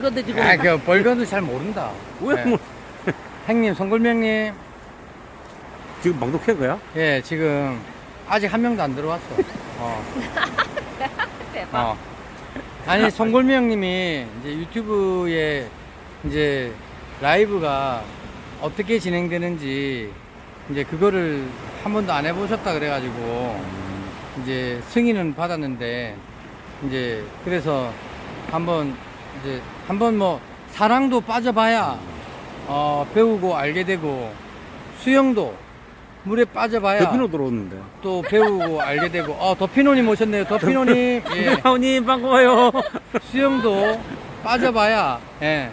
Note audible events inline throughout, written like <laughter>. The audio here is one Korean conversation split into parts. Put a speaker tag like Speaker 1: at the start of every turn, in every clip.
Speaker 1: 근데 지금
Speaker 2: 아, 그 벌건도 잘 모른다.
Speaker 1: 왜
Speaker 2: 예.
Speaker 1: 뭐,
Speaker 2: 형님, 송골명님,
Speaker 1: 지금 켠 거야?
Speaker 2: 예, 지금 아직 한 명도 안 들어왔어. 어. <laughs>
Speaker 3: 대박.
Speaker 2: 어. 아니, 송골미 형님이 이제 유튜브에 이제 라이브가 어떻게 진행되는지 이제 그거를 한 번도 안 해보셨다 그래가지고 이제 승인은 받았는데 이제 그래서 한번 이제 한번 뭐 사랑도 빠져봐야 어, 배우고 알게 되고 수영도 물에 빠져봐야
Speaker 1: 대피노 들어오는데.
Speaker 2: 또 배우고 알게 되고 어 더피노님 오셨네요 더피노님 <laughs> 예.
Speaker 1: 하우님 반가워요.
Speaker 2: 수영도 빠져봐야 예.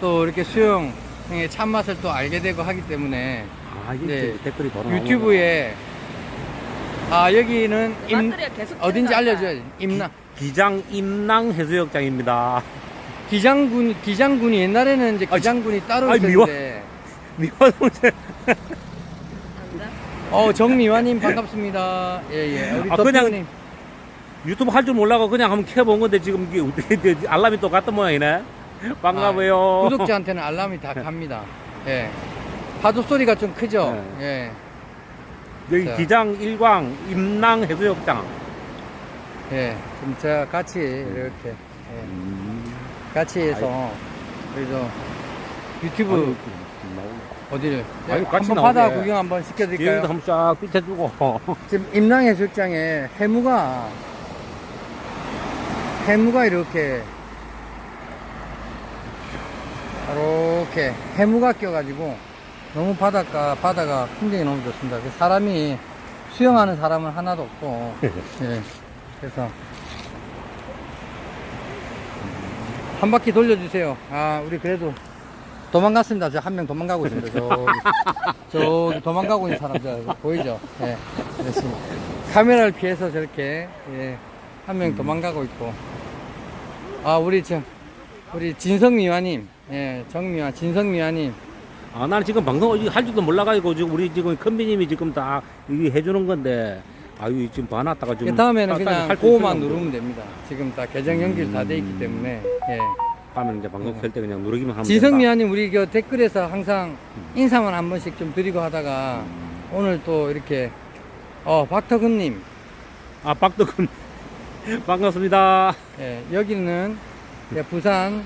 Speaker 2: 또 이렇게 수영의 참맛을 또 알게 되고 하기 때문에
Speaker 1: 아 이게
Speaker 2: 네.
Speaker 1: 댓글이 바로
Speaker 2: 유튜브에 아 여기는 임
Speaker 3: 배터리가 계속
Speaker 2: 어딘지 알려줘야지 임나
Speaker 1: 나오고. 기장 임낭 해수욕장입니다.
Speaker 2: 기장군 기장군이 옛날에는 이제
Speaker 1: 아이,
Speaker 2: 기장군이 따로
Speaker 1: 미워.
Speaker 2: 있었는데
Speaker 1: 미화동생.
Speaker 2: 어 정미화님 반갑습니다 예예 우리
Speaker 1: 아, 그냥
Speaker 2: 더피노님
Speaker 1: 유튜브 할 줄 몰라고 그냥 한번 켜본 건데 지금 이게 어떻게? 알람이 또 같은 모양이네. 반가워요.
Speaker 2: 아, 구독자한테는 알람이 다 갑니다 예 파도 소리가 좀 크죠 예
Speaker 1: 여기
Speaker 2: 자.
Speaker 1: 기장 일광 임낭 해수욕장.
Speaker 2: 예, 좀 제가 같이 이렇게 예,
Speaker 1: 음.
Speaker 2: 같이 해서 그래서 유튜브
Speaker 1: 아이고, 나오네.
Speaker 2: 어디를 예,
Speaker 1: 아니, 같이
Speaker 2: 한번 바다
Speaker 1: 나오게.
Speaker 2: 구경 한번 시켜드릴까요?
Speaker 1: 한번 쫙 삐쳐주고.
Speaker 2: 지금 임랑해수욕장에 해무가 해무가 이렇게 이렇게 해무가 껴가지고 너무 바닷가 바다가 풍경이 너무 좋습니다. 그 사람이 수영하는 사람은 하나도 없고 <laughs> 예, 그래서 한 바퀴 돌려주세요. 아 우리 그래도 도망갔습니다. 저 한 명 도망가고 있습니다. 저기, <laughs> 저기 도망가고 있는 사람 저 보이죠? 예, 그렇습니다. 카메라를 피해서 저렇게 예, 한 명 도망가고 있고 아 우리 저 우리 진성미화님 예 정미화 진성미화님
Speaker 1: 아, 나는 지금 방송 이거 할 줄도 몰라가지고 지금 우리 지금 컨비님이 지금 다 이게 해주는 건데 아유 지금 봐놨다가 좀
Speaker 2: 그 다음에는 그냥
Speaker 1: 있으면
Speaker 2: 누르면 됩니다. 지금 다 계정 연결 다 돼 있기 때문에. 예.
Speaker 1: 가면 이제 방송 켤때 그냥 누르기만 하면.
Speaker 2: 진성미화님 우리 그 댓글에서 항상 인사만 한 번씩 좀 드리고 하다가 오늘 또 이렇게 어 박터근님.
Speaker 1: 아 박덕훈 <laughs> 반갑습니다.
Speaker 2: 예, 여기는 예, 부산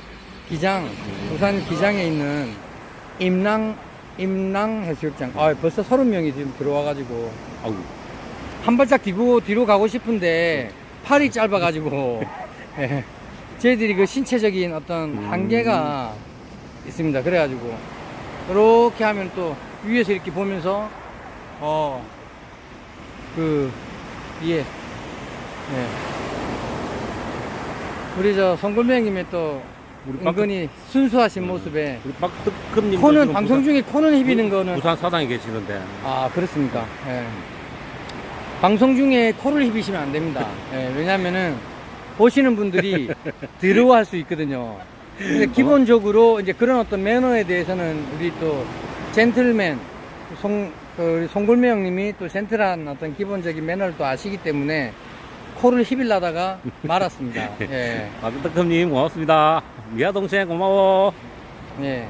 Speaker 2: 기장 부산 기장에 있는 임랑 임랑 해수욕장. 아 벌써 서른 명이 지금 들어와가지고.
Speaker 1: 아우
Speaker 2: 한 발짝 뒤로 뒤로 가고 싶은데 팔이 짧아가지고 <laughs> 예, 저희들이 그 신체적인 어떤
Speaker 1: 음.
Speaker 2: 한계가 있습니다. 그래가지고 이렇게 하면 또 위에서 이렇게 보면서 어그 위에 예. 우리 저 송골명님의 또
Speaker 1: 우리 박,
Speaker 2: 은근히 순수하신 모습에
Speaker 1: 우리 박덕훈님
Speaker 2: 코는 방송 중에 코는 휘비는 거는
Speaker 1: 부산 사당에 계시는데
Speaker 2: 아 그렇습니까? 예. 방송 중에 코를 휘비시면 안 됩니다. 예, 왜냐면은 보시는 분들이 <laughs> 들어할 수 있거든요. 근데 기본적으로 이제 그런 어떤 매너에 대해서는 우리 또 젠틀맨 송그 우리 송골매 형님이 또 젠틀한 어떤 기본적인 매너를 또 아시기 때문에 코를 휘빌라다가 <laughs> 말았습니다. 예.
Speaker 1: 아, 박덕훈님 고맙습니다. 미아 동생 고마워.
Speaker 2: 예.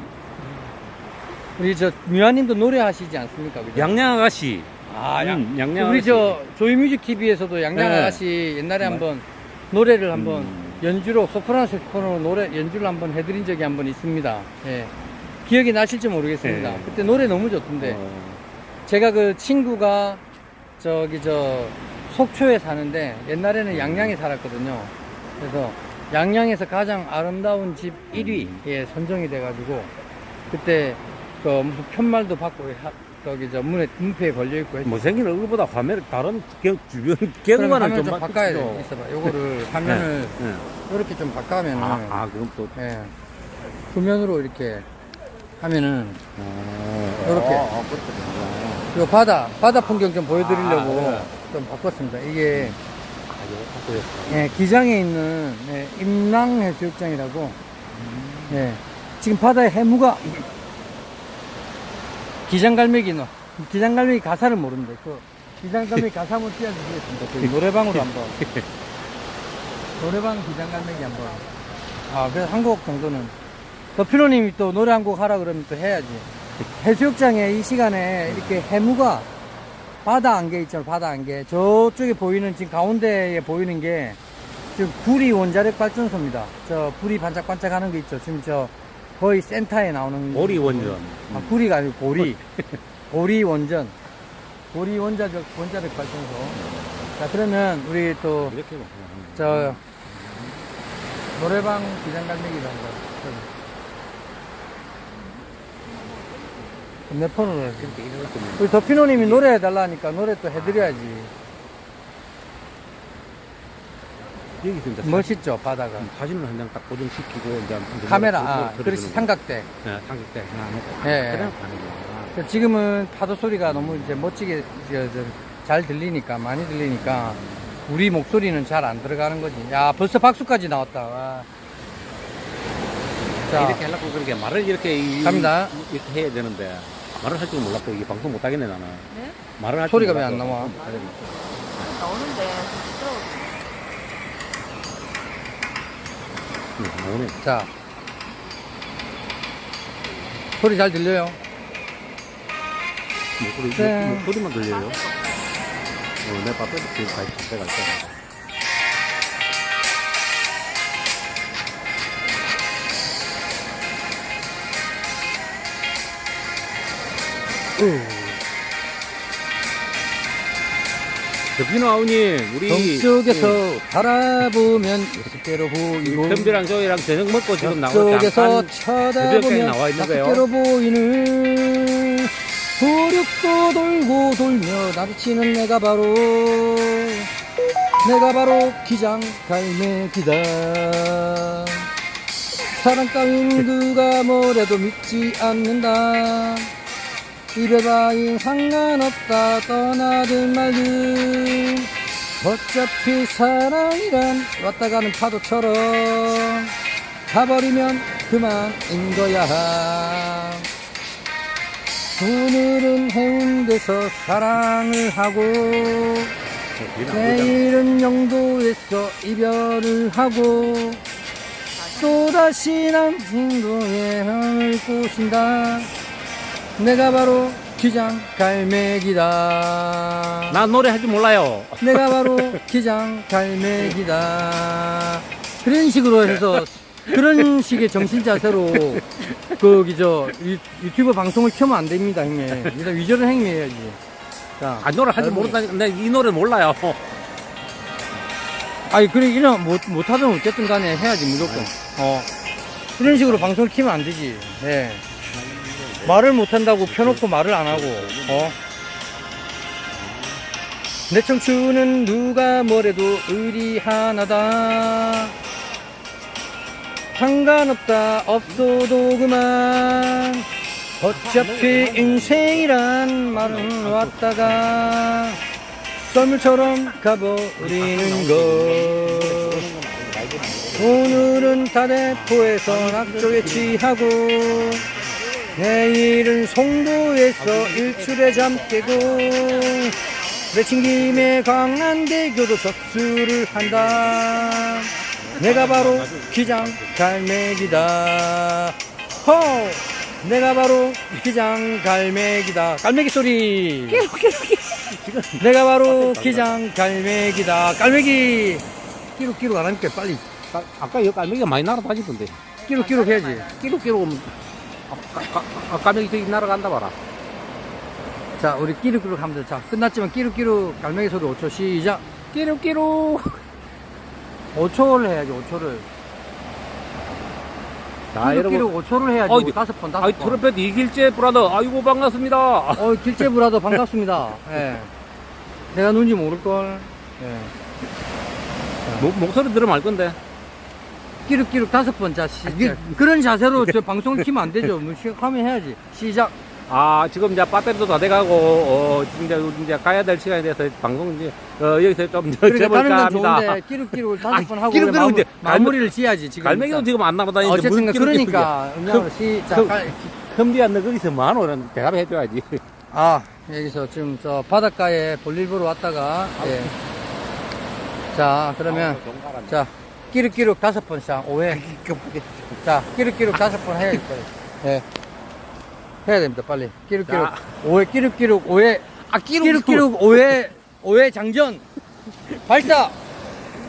Speaker 2: 우리 저 미화님도 노래하시지 않습니까? 그죠?
Speaker 1: 양양 아가씨.
Speaker 2: 아,
Speaker 1: 음,
Speaker 2: 양,
Speaker 1: 양양
Speaker 2: 우리
Speaker 1: 아가씨.
Speaker 2: 저 조이뮤직 TV에서도 양양
Speaker 1: 네.
Speaker 2: 아가씨 옛날에 한번 노래를 한번
Speaker 1: 음.
Speaker 2: 연주로 소프라노 색소폰으로 노래 연주를 한번 해드린 적이 한 번 있습니다. 예. 기억이 나실지 모르겠습니다.
Speaker 1: 네.
Speaker 2: 그때 노래 너무 좋던데
Speaker 1: 어,
Speaker 2: 제가 그 친구가 저기 저 속초에 사는데 옛날에는 양양에 살았거든요. 그래서 양양에서 가장 아름다운 집 1위에 선정이 돼가지고 그때 그 무슨 편말도 받고 하- 저기 저 문에 문패에 걸려 있고 했어요.
Speaker 1: 못생긴 얼굴보다 화면에 다른 겨, 주변 경관을
Speaker 2: 화면
Speaker 1: 좀
Speaker 2: 바꿔야. 돼. 있어봐. 요거를 화면을
Speaker 1: 예.
Speaker 2: 이렇게 좀 바꿔면은
Speaker 1: 아, 아, 그럼 또.
Speaker 2: 예. 후면으로 이렇게 하면은
Speaker 1: 아,
Speaker 2: 요렇게.
Speaker 1: 아, 아.
Speaker 2: 요 바다 바다 풍경 좀 보여드리려고
Speaker 1: 아, 네.
Speaker 2: 좀 바꿨습니다. 이게
Speaker 1: 아.
Speaker 2: 예, 기장에 있는 예, 임랑 해수욕장이라고 예, 지금 바다에 해무가 기장갈매기 너 기장갈매기 가사를 모르는데 그 기장갈매기 가사 한번 띄워주시겠습니다. 그 노래방으로 한번 <laughs> 노래방 기장갈매기 한번 아, 그래서 한 곡 정도는. 더 피로님이 또 노래 한 곡 하라 그러면 또 해야지. 해수욕장에 이 시간에 이렇게 해무가 바다 안개 있잖아, 바다 안개. 저쪽에 보이는, 지금 가운데에 보이는 게 지금 구리 원자력 발전소입니다. 저 불이 반짝반짝 하는 거 있죠. 지금 저 거의 센터에 나오는.
Speaker 1: 보리 원전.
Speaker 2: 아, 구리가 아니고 보리. 보리 원전. 보리 원자력, 원자력 발전소. 자, 그러면 우리 또
Speaker 1: 이렇게 뭐.
Speaker 2: 저 노래방 기장 갈매기도 한번 내 폰으로 해.
Speaker 1: 이렇게 이렇게 뭐.
Speaker 2: 우리 더피노님이 노래 해달라니까 노래 또 해드려야지
Speaker 1: 여기서 이제
Speaker 2: 멋있죠 바다가
Speaker 1: 사진, 을 한 장 딱 고정시키고 이제 이제
Speaker 2: 카메라
Speaker 1: 뭐- 아뭐
Speaker 2: 그렇지
Speaker 1: 들어주는
Speaker 2: 삼각대
Speaker 1: 거. 네, 삼각대 하나 놓고.
Speaker 2: 예,
Speaker 1: 그냥
Speaker 2: 예.
Speaker 1: 가는 거야.
Speaker 2: 그래서 지금은 파도 소리가 너무 이제 멋지게 저- 저잘 들리니까 많이 들리니까 우리 목소리는 잘 안 들어가는 거지 야 벌써 박수까지 나왔다 와. 자
Speaker 1: 이렇게 하려고 그렇게 말을 이렇게 이-
Speaker 2: 갑니다.
Speaker 1: 이렇게 해야 되는데 말을 할 줄 몰랐고 이게 방송 못 하겠네 나는.
Speaker 3: 네?
Speaker 1: 말을 할
Speaker 2: 소리가
Speaker 1: 줄
Speaker 2: 왜안
Speaker 1: 몰랐어.
Speaker 2: 나와?
Speaker 3: 나오는데 좀 시끄러워.
Speaker 2: 자 소리 잘 들려요?
Speaker 1: 목소리,
Speaker 2: 네.
Speaker 1: 목- 목소리만 들려요. 어, 내 밥에 지금 가 있을 때가 있잖아. 대피노 아우님, 우리
Speaker 2: 동쪽에서 바라보면 여섯 개로 보이고
Speaker 1: 현비랑 저희랑 저녁 먹고 지금 나와
Speaker 2: 쪽에서 쳐다보면
Speaker 1: 나와 있는
Speaker 2: 다섯
Speaker 1: 거예요.
Speaker 2: 개로 보이는 도륙도 돌고 돌며 나르치는 내가 바로 내가 바로 기장 갈매기다. 사랑 따윈 <laughs> 누가 뭐래도 믿지 않는다 입에 바인 상관없다 떠나든 말든. 어차피 사랑이란 왔다 가는 파도처럼 가버리면 그만인 거야. 오늘은 해운대에서 사랑을 하고 내일은 영도에서 이별을 하고 또다시 남진도에 향을 꼬신다 내가 바로 기장 갈매기다.
Speaker 1: 나 노래 할 줄 몰라요.
Speaker 2: 내가 바로 기장 갈매기다. 그런 식으로 해서 그런 식의 정신 자세로 거기 저 유- 유튜브 방송을 켜면 안 됩니다 형님. 일단 위저를 행위해야지. 자
Speaker 1: 아, 노래 할줄 모른다니까. 내가 이 노래 몰라요.
Speaker 2: 아니 그래 이런 못 못하든 어쨌든 간에 해야지 무조건. 어. 이런 식으로 방송을 키면 안 되지. 예 말을 못한다고 펴놓고 말을 안 하고 어? 내 청춘은 누가 뭐래도 의리 하나다. 상관없다 없어도 그만. 어차피 인생이란 말은 왔다가 썰물처럼 가버리는 것. 오늘은 다대포에서 낙조에 취하고 내일은 송도에서 일출에 잠 깨고 내친 김에 광안대교도 접수를 한다. 내가 바로 기장 갈매기다. 호 내가 바로 기장 갈매기다. 갈매기 소리! 내가 바로 기장 갈매기다. 갈매기! 끼룩끼룩 안 하니까 빨리.
Speaker 1: 아, 아까 여기 깔매기가 많이 날아다니던데.
Speaker 2: 끼룩끼룩 해야지.
Speaker 1: 끼룩끼룩 오면 아, 까, 까매기 저기 날아간다 봐라.
Speaker 2: 자 우리 끼룩끼룩 하면 돼. 자 끝났지만 끼룩끼룩 갈매기 소리 5초 시작
Speaker 1: 끼룩끼룩. <laughs>
Speaker 2: 5초를 해야지 5초를
Speaker 1: 자.
Speaker 2: 끼룩끼룩 5초를 해야지
Speaker 1: 어이,
Speaker 2: 다섯 번 다섯
Speaker 1: 아이,
Speaker 2: 번
Speaker 1: 트럼펫 이길재 브라더. 아이고, 반갑습니다. <laughs>
Speaker 2: 어, 길재 브라더 반갑습니다. <laughs> 예. 내가 누군지 모를걸. 예.
Speaker 1: 목, 목소리 들으면 알 건데.
Speaker 2: 끼룩끼룩 다섯 번, 자, 시작.
Speaker 1: 이게-
Speaker 2: 그런 자세로 저 방송을 키면 안 되죠. 뭐, 시- 하면 해야지. 시작.
Speaker 1: 아, 지금 이제 배터리도 다 돼가고, 어, 지금 이제, 이제 가야 될 시간이 돼서 방송 이제, 어, 여기서 좀
Speaker 2: 그러니까 다른 건. 좋은데, 끼룩끼룩을 다섯 번 하고
Speaker 1: 끼룩끼룩
Speaker 2: 마무,
Speaker 1: 이제
Speaker 2: 마무리를 지어야지, 지금.
Speaker 1: 갈매기도 지금 안 날아다니는데
Speaker 2: 어쨌든,
Speaker 1: 무슨.
Speaker 2: 그러니까, 음량으로 시작.
Speaker 1: 그-
Speaker 2: 갈-
Speaker 1: 현비야, 너 거기서 뭐하노? 이런 대답을 해줘야지.
Speaker 2: 아, 여기서 지금 저 바닷가에 볼일 보러 왔다가, 예. 자, 그러면, 자, 끼룩끼룩 다섯 번 쌍, 오해. 자, 끼룩끼룩 다섯 번 해야 될 거예요. 예. 해야 됩니다, 빨리. 끼룩끼룩.
Speaker 1: 자.
Speaker 2: 오해, 끼룩끼룩, 오해.
Speaker 1: 아
Speaker 2: 끼룩끼룩, 오해, 오해 장전. 발사!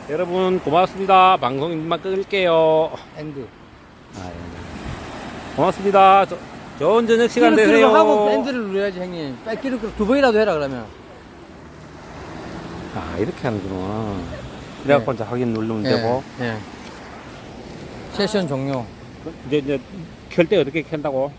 Speaker 1: 여러분 고맙습니다. 방송 이만 끌게요.
Speaker 2: 엔드.
Speaker 1: 아, 예. 고맙습니다. 저, 좋은 저녁 시간 되세요.
Speaker 2: 끼룩끼룩 하고 엔드를 눌러야지, 형님. 빨리 끼룩끼룩 두 번이라도 해라, 그러면.
Speaker 1: 아 이렇게 하는구나. 그래갖고 이제 확인 누르면 되고
Speaker 2: 예. 세션 종료.
Speaker 1: 이제 이제 켤때 어떻게 켠다고?